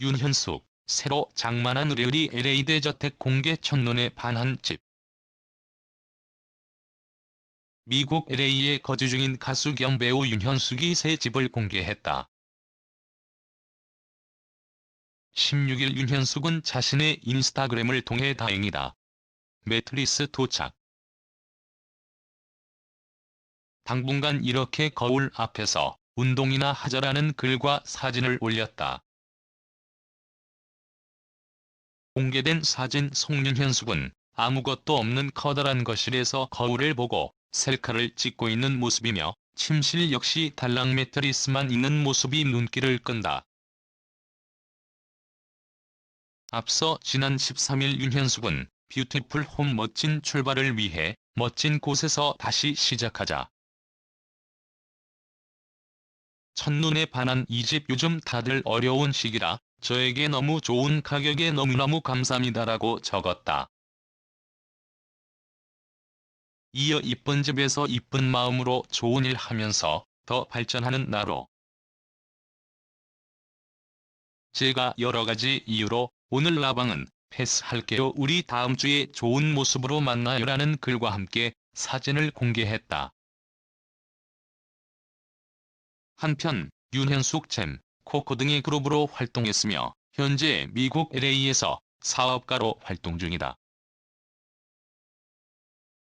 윤현숙, 새로 장만한 의뢰리 LA 대 저택 공개 첫눈에 반한 집. 미국 LA에 거주 중인 가수 겸 배우 윤현숙이 새 집을 공개했다. 16일 윤현숙은 자신의 인스타그램을 통해 다행이다. 매트리스 도착. 당분간 이렇게 거울 앞에서 운동이나 하자라는 글과 사진을 올렸다. 공개된 사진 송윤현숙은 아무것도 없는 커다란 거실에서 거울을 보고 셀카를 찍고 있는 모습이며 침실 역시 달랑 매트리스만 있는 모습이 눈길을 끈다. 앞서 지난 13일 윤현숙은 뷰티풀 홈 멋진 출발을 위해 멋진 곳에서 다시 시작하자. 첫눈에 반한 이 집 요즘 다들 어려운 시기라 저에게 너무 좋은 가격에 너무너무 감사합니다라고 적었다. 이어 이쁜 집에서 이쁜 마음으로 좋은 일 하면서 더 발전하는 나로. 제가 여러가지 이유로 오늘 라방은 패스할게요 우리 다음 주에 좋은 모습으로 만나요 라는 글과 함께 사진을 공개했다. 한편 윤현숙 잼, 코코 등의 그룹으로 활동했으며 현재 미국 LA에서 사업가로 활동 중이다.